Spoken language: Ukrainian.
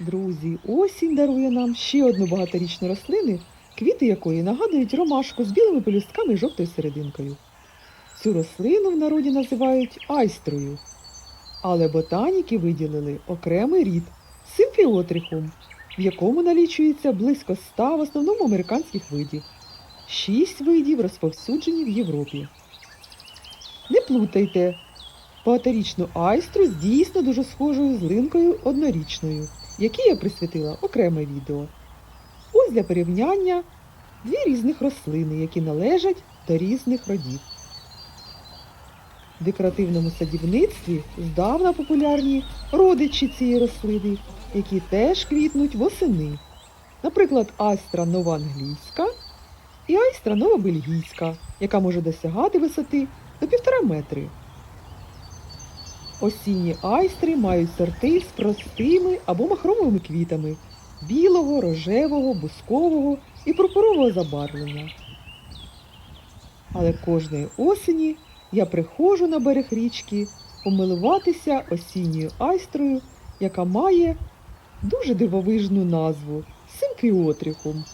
Друзі, осінь дарує нам ще одну багаторічну рослину, квіти якої нагадують ромашку з білими пелюстками і жовтою серединкою. Цю рослину в народі називають айстрою, але ботаніки виділили окремий рід симфіотрихум, в якому налічується близько ста в основному американських видів. Шість видів розповсюджені в Європі. Не плутайте, багаторічну айстру дійсно дуже схожою з линкою однорічною, якій я присвятила окреме відео. Ось для порівняння дві різних рослини, які належать до різних родів. В декоративному садівництві здавна популярні родичі цієї рослини, які теж квітнуть восени. Наприклад, айстра новоанглійська і айстра новобельгійська, яка може досягати висоти до півтора метри. Осінні айстри мають сорти з простими або махровими квітами білого, рожевого, бускового і пурпурового забарвлення. Але кожної осені я приходжу на берег річки помилуватися осінньою айстрою, яка має дуже дивовижну назву симфіотрихум.